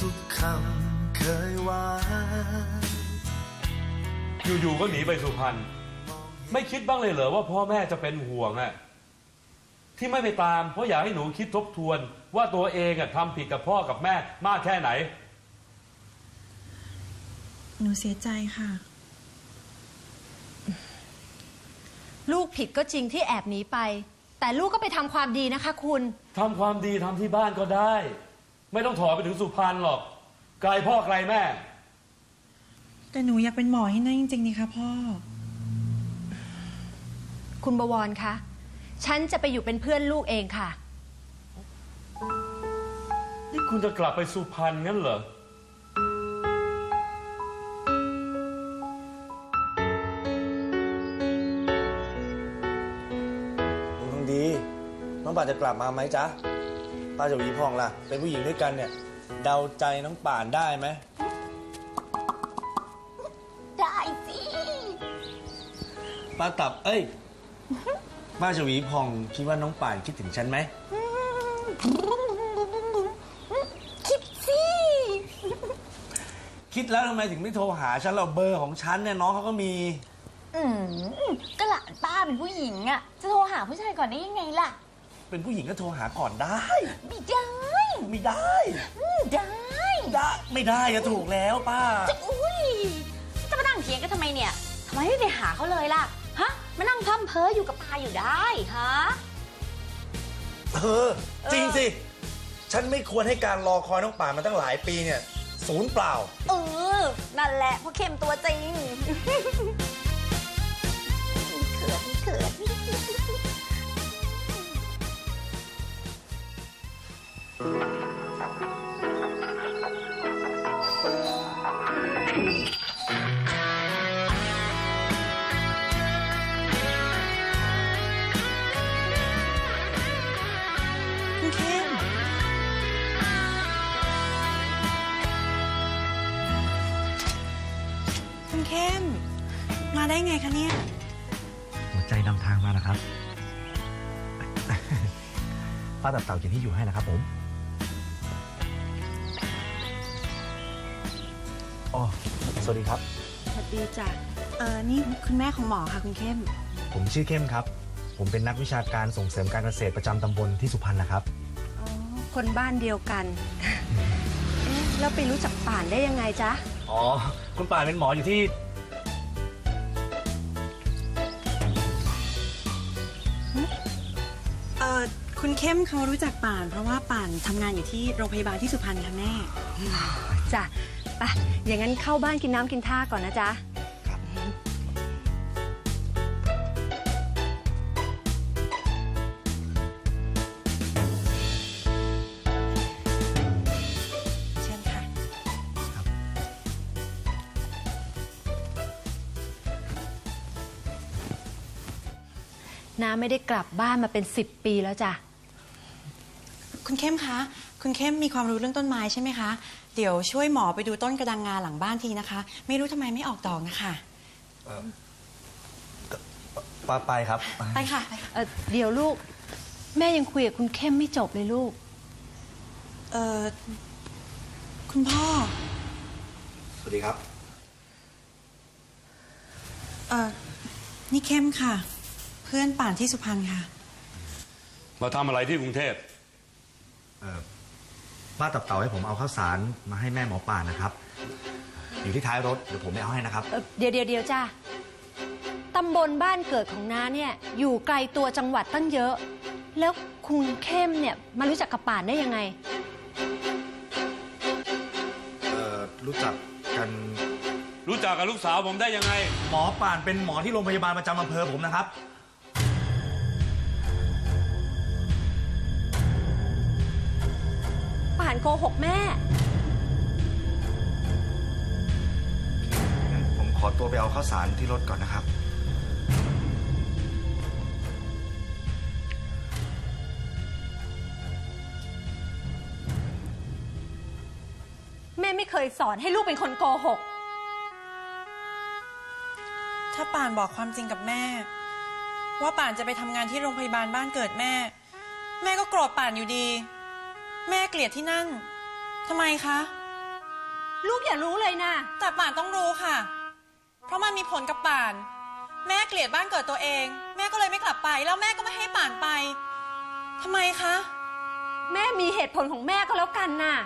ทุกคำเคยหวานอยู่ๆก็หนีไปสุพรรณไม่คิดบ้างเลยเหรอว่าพ่อแม่จะเป็นห่วงอะที่ไม่ไปตาม เพราะอยากให้หนูคิดทบทวน ว่าตัวเองอะทำผิดกับพ่อกับแม่มากแค่ไหน หนูเสียใจค่ะ ลูกผิดก็จริงที่แอบหนีไป แต่ลูกก็ไปทำความดีนะคะคุณ ทำความดีทำที่บ้านก็ได้ ไม่ต้องถอไปถึงสุพรรณหรอก ไกลพ่อไกลแม่ แต่หนูอยากเป็นหมอให้ได้จริงๆนี่ค่ะพ่อ คุณบวรคะ ฉันจะไปอยู่เป็นเพื่อนลูกเองค่ะ นี่คุณจะกลับไปสุพรรณงั้นเหรอ ลุงทองดี น้องป่านจะกลับมาไหมจ๊ะ ป้าจะหวีพองล่ะ เป็นผู้หญิงด้วยกันเนี่ย เดาใจน้องป่านได้ไหม ได้สิ ป้าตับ เอ้ย ป้าจะหวีพองคิดว่าน้องป่านคิดถึงฉันไหม คิดสิ คิดแล้วทำไมถึงไม่โทรหาฉันเราเบอร์ของฉันเนี่ยน้องเขาก็มี อืมก็หลานป้าเป็นผู้หญิงอะจะโทรหาผู้ชายก่อนได้ยังไงล่ะ เป็นผู้หญิงก็โทรหาก่อนได้ ไม่ได้ ไม่ได้อืมได้ได้ไม่ได้อะถูกแล้วป้า จะอุ้ยจะมานั่งเถียงกันทำไมเนี่ยทำไมไม่ไปหาเขาเลยล่ะ ฮะ มานั่งพร่ำเพ้ออยู่กับป้าอยู่ได้ฮะ เออ จริงสิ ฉันไม่ควรให้การรอคอยน้องป่านมาตั้งหลายปีเนี่ย ศูนย์เปล่า เออ นั่นแหละเพราะเข้มตัวจริงเขินเขิน คุณเข้มคุณเข้ม มาได้ไงคะเนี่ย หัวใจนำทางมานะครับ ป้าตับเต่าเขียนที่อยู่ให้นะครับผม อ๋อสวัสดีครับ สวัสดีจ้ะเออนี่คุณแม่ของหมอค่ะคุณเข้ม ผมชื่อเข้มครับ ผมเป็นนักวิชาการส่งเสริมการเกษตรประจำตำบลที่สุพรรณนะครับ อ๋อ คนบ้านเดียวกัน เอ๊ะแล้วไปรู้จักป่านได้ยังไงจ๊ะ อ๋อ คุณป่านเป็นหมออยู่ที่ เออคุณเข้มเขารู้จักป่าน เพราะว่าป่านทำงานอยู่ที่โรงพยาบาลที่สุพรรณค่ะแม่ จ้ะ ไปอย่างนั้นเข้าบ้านกินน้ำกินท่าก่อนนะจ๊ะเชิญค่ะ น้าไม่ได้กลับบ้านมาเป็นสิบปีแล้วจ้ะ คุณเข้มคะ คุณเข้มมีความรู้เรื่องต้นไม้ใช่ไหมคะ เดี๋ยวช่วยหมอไปดูต้นกระดังงาหลังบ้านทีนะคะ ไม่รู้ทำไมไม่ออกดอกนะคะป้าไปครับ ไปค่ะไปค่ะ เออเดี๋ยวลูก แม่ยังคุยกับคุณเข้มไม่จบเลยลูก เออคุณพ่อ สวัสดีครับ เออนี่เข้มค่ะ เพื่อนป่านที่สุพรรณค่ะ มาทำอะไรที่กรุงเทพ ป้าตับเต่าให้ผมเอาข้าวสารมาให้แม่หมอป่านนะครับ อยู่ที่ท้ายรถเดี๋ยวผมไปเอาให้นะครับ เอ่อเดี๋ยวเดี๋ยวเดี๋ยวจ้าตำบลบ้านเกิดของน้าเนี่ยอยู่ไกลตัวจังหวัดตั้งเยอะ แล้วคุณเข้มเนี่ยมารู้จักกับป่านได้ยังไง เอ่อรู้จักกันรู้จักกับลูกสาวผมได้ยังไง หมอป่านเป็นหมอที่โรงพยาบาลประจำอำเภอผมนะครับ ป่านโกหกแม่ งั้นผมขอตัวไปเอาข้าวสารที่รถก่อนนะครับ แม่ไม่เคยสอนให้ลูกเป็นคนโกหก ถ้าป่านบอกความจริงกับแม่ ว่าป่านจะไปทำงานที่โรงพยาบาลบ้านเกิดแม่ แม่ก็โกรธป่านอยู่ดี แม่เกลียดที่นั่นทำไมคะเลูกอย่ารู้เลยนะ แต่ป่านต้องรู้ค่ะ เพราะมันมีผลกับป่าน แม่เกลียดบ้านเกิดตัวเอง แม่ก็เลยไม่กลับไป แล้วแม่ก็ไม่ให้ป่านไปทำไมคะ แม่มีเหตุผลของแม่ก็แล้วกันน่ะ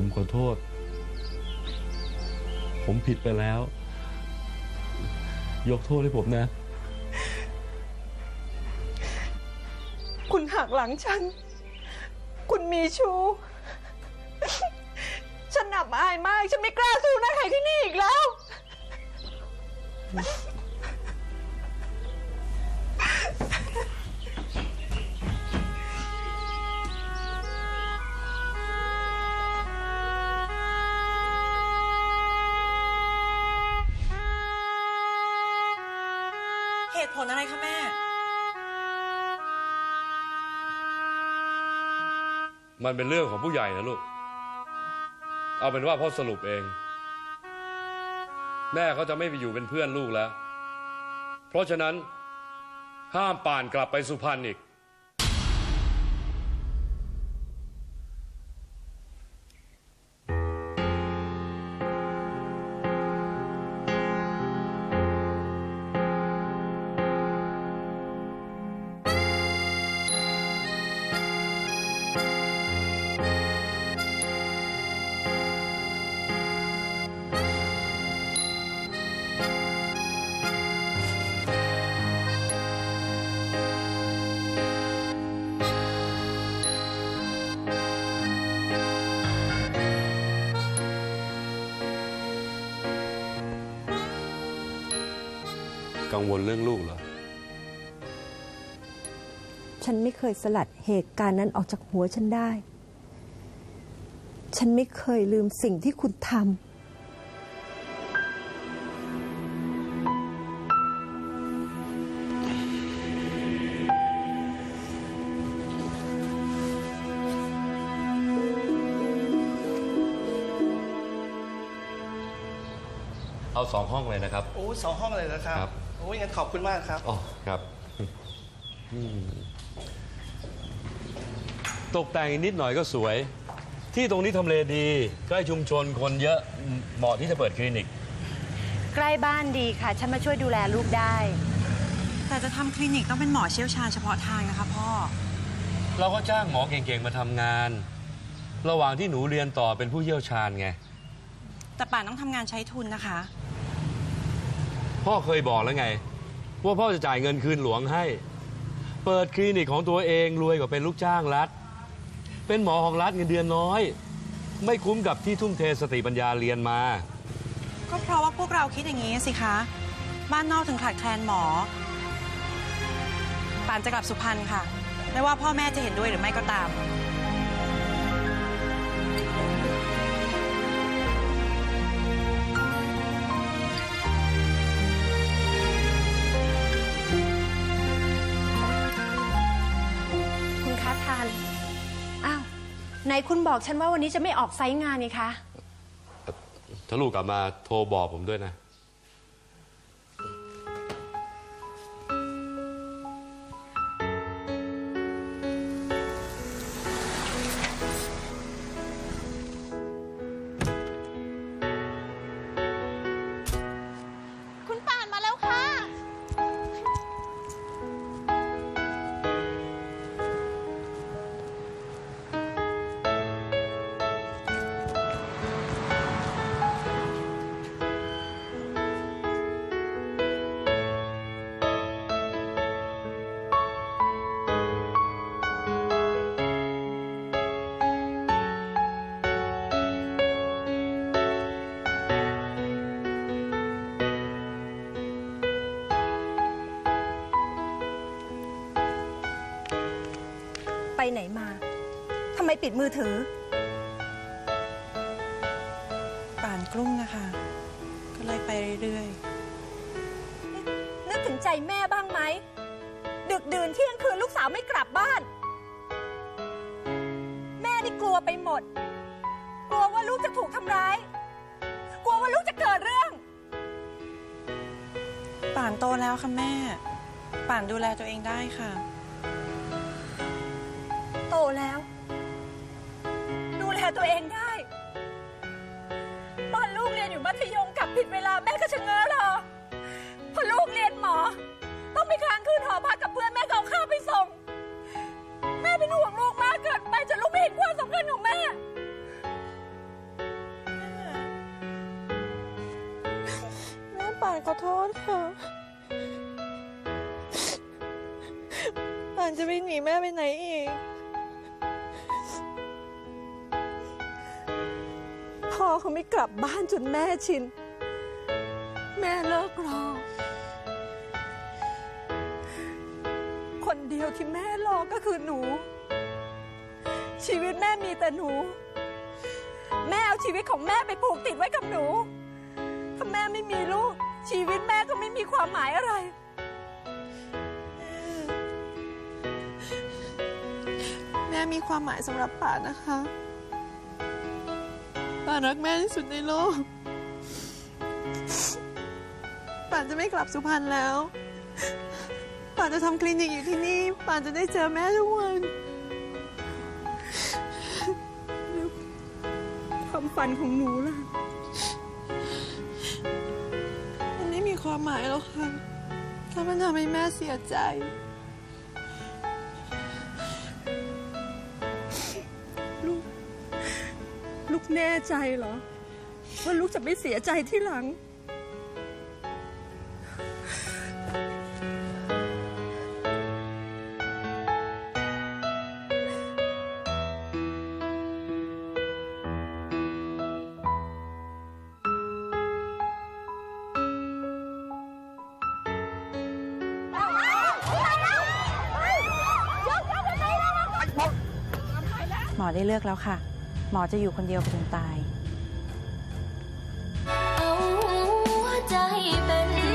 ผมขอโทษ ผมผิดไปแล้ว ยกโทษให้ผมนะ คุณหักหลังฉัน คุณมีชู้ ฉันอับอายมาก ฉันไม่กล้าสู้หน้าใครที่นี่อีกแล้ว ผลอะไรคะแม่ มันเป็นเรื่องของผู้ใหญ่นะลูก เอาเป็นว่าพ่อสรุปเอง แม่เขาจะไม่ไปอยู่เป็นเพื่อนลูกแล้ว เพราะฉะนั้นห้ามป่านกลับไปสุพรรณอีก กังวลเรื่องลูกเหรอ ฉันไม่เคยสลัดเหตุการณ์นั้นออกจากหัวฉันได้ ฉันไม่เคยลืมสิ่งที่คุณทำเอาสองห้องเลยนะครับ โอ้สองห้องเลยเหรอครับครับ โอ้ยงั้นขอบคุณมากครับ อ๋อครับอืมตกแต่งอีกนิดหน่อยก็สวย ที่ตรงนี้ทำเลดีใกล้ชุมชนคนเยอะเหมาะที่จะเปิดคลินิก ใกล้บ้านดีค่ะ ฉันมาช่วยดูแลลูกได้ แต่จะทำคลินิกต้องเป็นหมอเชี่ยวชาญเฉพาะทางนะคะพ่อ เราก็จ้างหมอเก่งๆมาทำงาน ระหว่างที่หนูเรียนต่อเป็นผู้เชี่ยวชาญไง แต่ป่านต้องทำงานใช้ทุนนะคะ พ่อเคยบอกแล้วไง ว่าพ่อจะจ่ายเงินคืนหลวงให้ เปิดคลินิกของตัวเองรวยกว่าเป็นลูกจ้างรัฐ เป็นหมอของรัฐเงินเดือนน้อย ไม่คุ้มกับที่ทุ่มเทสติปัญญาเรียนมา ก็เพราะว่าพวกเราคิดอย่างนี้สิคะ บ้านนอกถึงขาดแคลนหมอป่านจะกลับสุพรรณค่ะ ไม่ว่าพ่อแม่จะเห็นด้วยหรือไม่ก็ตาม ไหนคุณบอกฉันว่าวันนี้จะไม่ออกไซต์งานไงคะ ถ้าลูกกลับมาโทรบอกผมด้วยนะ ปิดมือถือ ป่านกลุ้มนะคะ ก็เลยไปเรื่อยนึกถึงใจแม่บ้างไหมดึดึกดื่นเที่ยงคืนลูกสาวไม่กลับบ้าน แม่นี่กลัวไปหมด กลัวว่าลูกจะถูกทำร้าย กลัวว่าลูกจะเกิดเรื่อง ป่านโตแล้วค่ะแม่ ป่านดูแลตัวเองได้ค่ะ โตแล้วดูแล ตัวเองได้ ตอนลูกเรียนอยู่มัธยมกลับผิดเวลาแม่ก็ชะเง้อรอพอลูกเรียนหมอ ต้องไปค้างคืนหอพักกับเพื่อนแม่ก็เอาข้าวไปส่ง แม่เป็นห่วงลูกมากเกินไปจนลูกไม่เห็นความสำคัญของแม่แม่ป่านขอโทษค่ะป่านจะไม่หนีแม่ไปไหนอีก พ่อเขาไม่กลับบ้านจนแม่ชิน แม่เลิกรอ คนเดียวที่แม่รอก็คือหนู ชีวิตแม่มีแต่หนู แม่เอาชีวิตของแม่ไปผูกติดไว้กับหนู ถ้าแม่ไม่มีลูก ชีวิตแม่ก็ไม่มีความหมายอะไรแม่มีความหมายสำหรับป่านนะคะ ป่านรักแม่ที่สุดในโลกป่านจะไม่กลับสุพรรณแล้วป่านจะทำคลินิกอยู่ที่นี่ป่านจะได้เจอแม่ทุกวันแล้วความฝันของหนูล่ะ มันไม่มีความหมายแล้วค่ะถ้ามันทำให้แม่เสียใจ แน่ใจเหรอ ว่าลูกจะไม่เสียใจที่หลัง หมอได้เลือกแล้วค่ะ หมอจะอยู่คนเดียวไปจนตาย เอาหัวใจเป็น